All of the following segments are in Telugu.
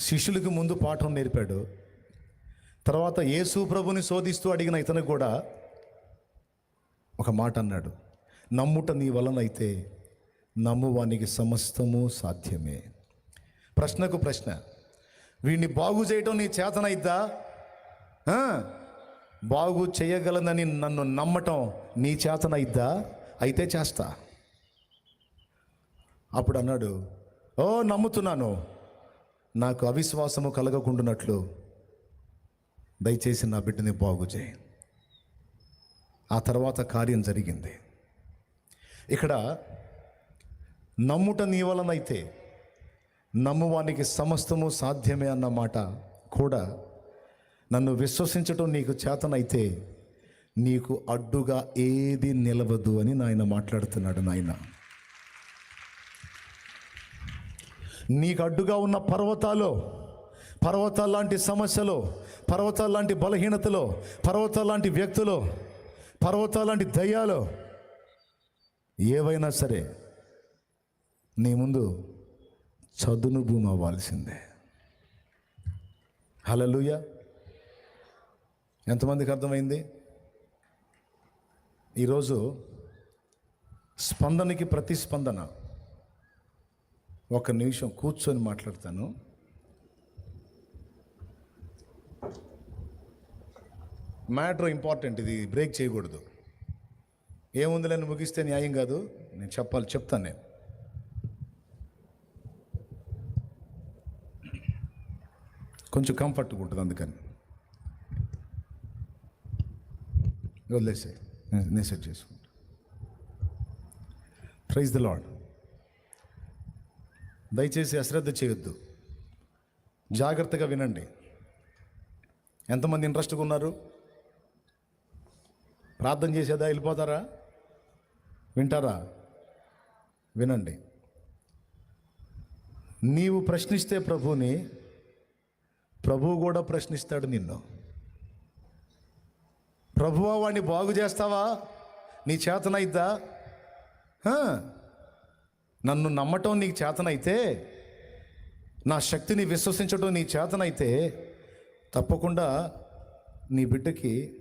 శిష్యులకు ముందు పాఠం నేర్పాడు. తర్వాత యేసు ప్రభుని శోధిస్తూ అడిగిన ఇతను కూడా ఒక మాట అన్నాడు. నమ్ముట నీ వలనైతే నమ్మువానికి సమస్తము సాధ్యమే. ప్రశ్నకు ప్రశ్న. వీడిని బాగు చేయటం నీ చేతనైద్దా? బాగు చేయగలనని నన్ను నమ్మటం నీ చేతనైద్దా? అయితే చేస్తా. అప్పుడు అన్నాడు ఓ నమ్ముతున్నాను. నాకు అవిశ్వాసము కలగకుండానట్లు దయచేసి నా బిడ్డని బాగు చేయి. ఆ తర్వాత కార్యం జరిగింది. ఇక్కడ నమ్ముట నీ వలనైతే నమ్మువానికి సమస్తము సాధ్యమే అన్న మాట కూడా నన్ను విశ్వసించటం నీకు చేతనైతే నీకు అడ్డుగా ఏది నిలవదు అని నాయన మాట్లాడుతున్నాడు నాయన. నీకు అడ్డుగా ఉన్న పర్వతాలు పర్వతాల లాంటి సమస్యలు పర్వతాల లాంటి బలహీనతలు పర్వతాల లాంటి వ్యక్తులు పర్వతాల లాంటి దయ్యాలు ఏవైనా సరే నీ ముందు చదును భూమి అవ్వాల్సిందే. హలలుయ ఎంతమందికి అర్థమైంది? ఈరోజు స్పందనకి ప్రతిస్పందన. ఒక నిమిషం కూర్చొని మాట్లాడతాను. మ్యాటర్ ఇంపార్టెంట్ ఇది బ్రేక్ చేయకూడదు. ఏముందిలేని ముగిస్తే న్యాయం కాదు. నేను చెప్పాలి చెప్తాను నేను. కొంచెం కంఫర్ట్గా ఉంటుంది అందుకని. వదిలేసాయి నేను సెట్ చేసుకుంటా. ప్రైజ్ ద లాడ్ దయచేసి అశ్రద్ధ చేయొద్దు. జాగ్రత్తగా వినండి. ఎంతమంది ఇంట్రెస్ట్గా ఉన్నారు? ప్రార్థన చేసేదా? వెళ్ళిపోతారా? వింటారా? వినండి. నీవు ప్రశ్నిస్తే ప్రభుని ప్రభువు కూడా ప్రశ్నిస్తాడు నిన్ను. ప్రభువా వాడిని బాగు చేస్తావా? నీ చేతనైద్దా? నన్ను నమ్మటం నీకు చేతనైతే నా శక్తిని విశ్వసించడం నీ చేతనైతే తప్పకుండా నీ బిడ్డకి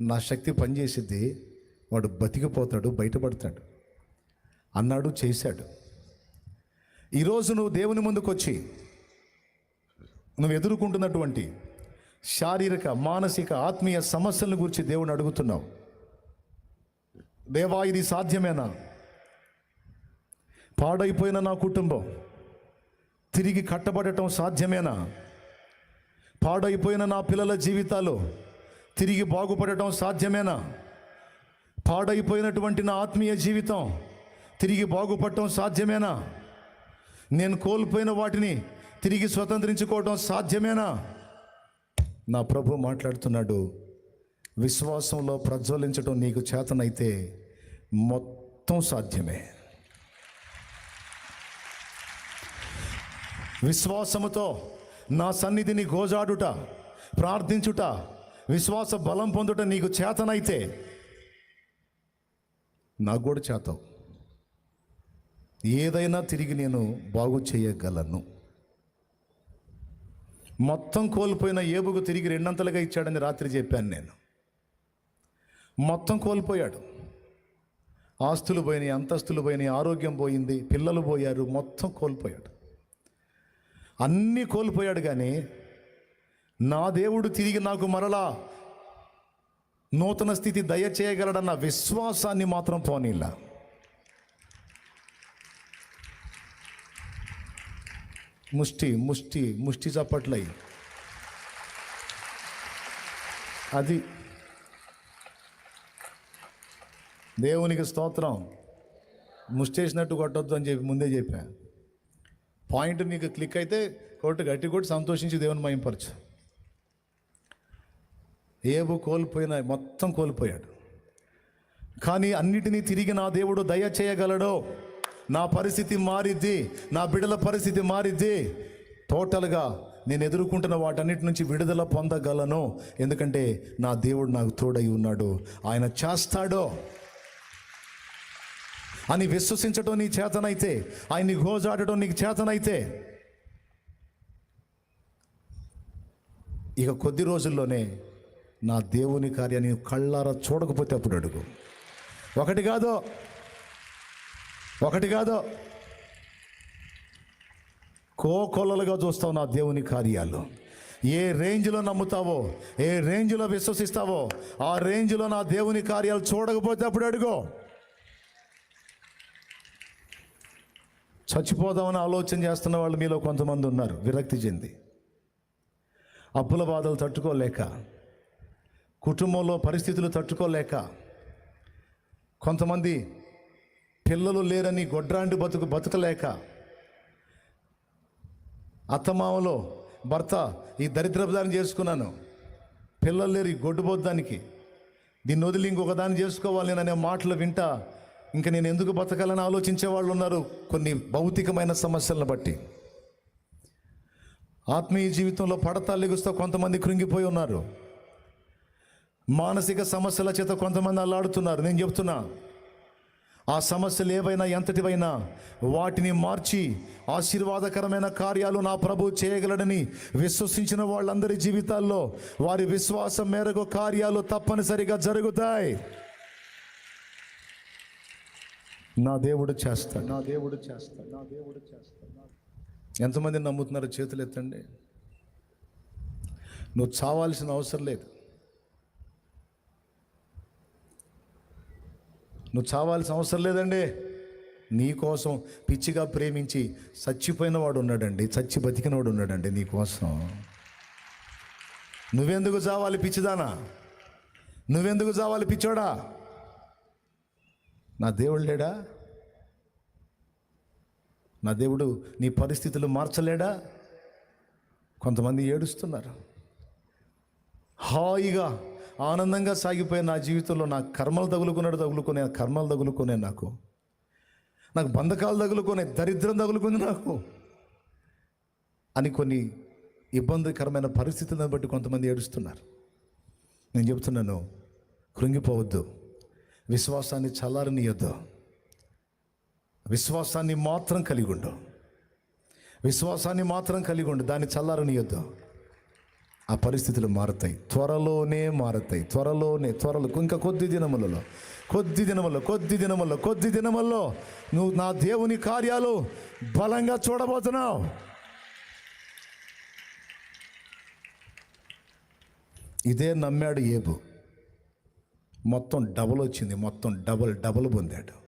నా శక్తి పనిచేసిద్ది. వాడు బతికిపోతాడు బయటపడతాడు. అన్నాడు చేశాడు. ఈరోజు నువ్వు దేవుని ముందుకు వచ్చి నువ్వు ఎదుర్కొంటున్నటువంటి శారీరక మానసిక ఆత్మీయ సమస్యలను గురించి దేవుని అడుగుతున్నావు. దేవా ఇది సాధ్యమేనా? పాడైపోయిన నా కుటుంబం. తిరిగి కట్టబడటం సాధ్యమేనా? పాడైపోయిన నా పిల్లల జీవితాలు తిరిగి బాగుపడటం సాధ్యమేనా? పాడైపోయినటువంటి నా ఆత్మీయ జీవితం తిరిగి బాగుపడటం సాధ్యమేనా? నేను కోల్పోయిన వాటిని తిరిగి స్వతంత్రించుకోవటం సాధ్యమేనా? నా ప్రభు మాట్లాడుతున్నాడు విశ్వాసంలో ప్రజ్వలించడం నీకు చేతనైతే మొత్తం సాధ్యమే. విశ్వాసముతో నా సన్నిధిని గోజాడుట ప్రార్థించుట విశ్వాస బలం పొందుట నీకు చేతనైతే నాకు కూడా చేత ఏదైనా తిరిగి నేను బాగు చేయగలను. మొత్తం కోల్పోయిన ఏబుకు తిరిగి రెండంతలుగా ఇచ్చాడని రాత్రి చెప్పాను నేను. మొత్తం కోల్పోయాడు. ఆస్తులు పోయినాయి అంతస్తులు పోయినాయి ఆరోగ్యం పోయింది పిల్లలు పోయారు మొత్తం కోల్పోయాడు. అన్నీ కోల్పోయాడు కానీ నా దేవుడు తిరిగి నాకు మరలా నూతన స్థితి దయచేయగలడన్న విశ్వాసాన్ని మాత్రం పోనీలా. ముష్టి ముష్టి ముష్టి చప్పట్లయి. అది దేవునికి స్తోత్రం. ముష్టేసినట్టు కొట్టొద్దు అని చెప్పి ముందే చెప్పాను పాయింట్ నీకు క్లిక్ అయితే కొట్టు గట్టి కొట్టి సంతోషించి దేవుని మయంపరచు ఏబు కోల్పోయిన మొత్తం కోల్పోయాడు. కానీ అన్నిటినీ తిరిగి నా దేవుడు దయ చేయగలడో నా పరిస్థితి మారిద్ది నా బిడల పరిస్థితి మారిద్ది. టోటల్గా నేను ఎదుర్కొంటున్న వాటన్నిటి నుంచి విడుదల పొందగలను. ఎందుకంటే నా దేవుడు నాకు తోడై ఉన్నాడు. ఆయన చేస్తాడో అని విశ్వసించడం నీ చేతనైతే ఆయన్ని గోజాడటం నీకు చేతనైతే. ఇక కొద్ది రోజుల్లోనే నా దేవుని కార్యాన్ని కళ్ళారా చూడకపోతే అప్పుడు అడుగు. ఒకటి కాదో ఒకటి కాదో. కోకొల్లలుగా చూస్తావు నా దేవుని కార్యాలు. ఏ రేంజ్లో నమ్ముతావో ఏ రేంజ్లో విశ్వసిస్తావో ఆ రేంజ్లో నా దేవుని కార్యాలు చూడకపోతే అప్పుడు అడుగు. చచ్చిపోదామని ఆలోచన చేస్తున్న వాళ్ళు మీలో కొంతమంది ఉన్నారు విరక్తి చెంది. అప్పుల బాధలు తట్టుకోలేక కుటుంబంలో పరిస్థితులు తట్టుకోలేక కొంతమంది పిల్లలు లేరని గొడ్రాంటి బతుకు బతకలేక అత్తమామలో భర్త ఈ దరిద్రపదాన్ని చేసుకున్నాను. పిల్లలు లేరు ఈ గొడ్డుబోద్దానికి. దీన్ని వదిలి ఇంకొక దాన్ని చేసుకోవాలి నేను అనే మాటలు వింటా ఇంకా నేను ఎందుకు బతకాలని ఆలోచించే వాళ్ళు ఉన్నారు? కొన్ని భౌతికమైన సమస్యలను బట్టి. ఆత్మీయ జీవితంలో పడతా లెగుస్తూ కొంతమంది కృంగిపోయి ఉన్నారు. మానసిక సమస్యల చేత కొంతమంది అల్లాడుతున్నారు. నేను చెప్తున్నా ఆ సమస్యలు ఏవైనా ఎంతటివైనా వాటిని మార్చి ఆశీర్వాదకరమైన కార్యాలు నా ప్రభు చేయగలడని విశ్వసించిన వాళ్ళందరి జీవితాల్లో వారి విశ్వాసం మేరకు కార్యాలు తప్పనిసరిగా జరుగుతాయి. నా దేవుడు చేస్తాడు. నా దేవుడు చేస్తాడు. నా దేవుడు చేస్తాడు. ఎంతమంది నమ్ముతున్నారు చేతులు ఎత్తండి? నువ్వు చావాల్సిన అవసరం లేదు. నువ్వు చావాల్సిన అవసరం లేదండి. నీ కోసం పిచ్చిగా ప్రేమించి చచ్చిపోయిన వాడు ఉన్నాడండి. చచ్చి బతికినవాడు ఉన్నాడండి నీ కోసం. నువ్వెందుకు చావాలి పిచ్చిదానా? నువ్వెందుకు చావాలి పిచ్చోడా? నా దేవుడు లేడా? నా దేవుడు నీ పరిస్థితులు మార్చలేడా? కొంతమంది ఏడుస్తున్నారు. హాయిగా ఆనందంగా సాగిపోయే నా జీవితంలో నా కర్మలు తగులుకున్నాడు తగులుకునే కర్మలు తగులుకునే నాకు. నాకు బంధకాలు తగులుకునే దరిద్రం తగులుకుంది నాకు. అని కొన్ని ఇబ్బందికరమైన పరిస్థితులను బట్టి కొంతమంది ఏడుస్తున్నారు. నేను చెప్తున్నాను కృంగిపోవద్దు. విశ్వాసాన్ని చల్లారనియొద్దు. విశ్వాసాన్ని మాత్రం కలిగి ఉండు విశ్వాసాన్ని మాత్రం కలిగి ఉండు దాన్ని చల్లారనియొద్దు. ఆ పరిస్థితులు మారుతాయి. త్వరలోనే మారుతాయి. త్వరలోనే త్వరలో ఇంకా కొద్ది దినములలో కొద్ది దినముల్లో కొద్ది దినముల్లో కొద్ది దినముల్లో నువ్వు నా దేవుని కార్యాలు బలంగా చూడబోతున్నావు. ఇదే నమ్మాడు ఏబు. మొత్తం డబుల్ వచ్చింది. మొత్తం డబుల్ డబుల్ పొందాడు.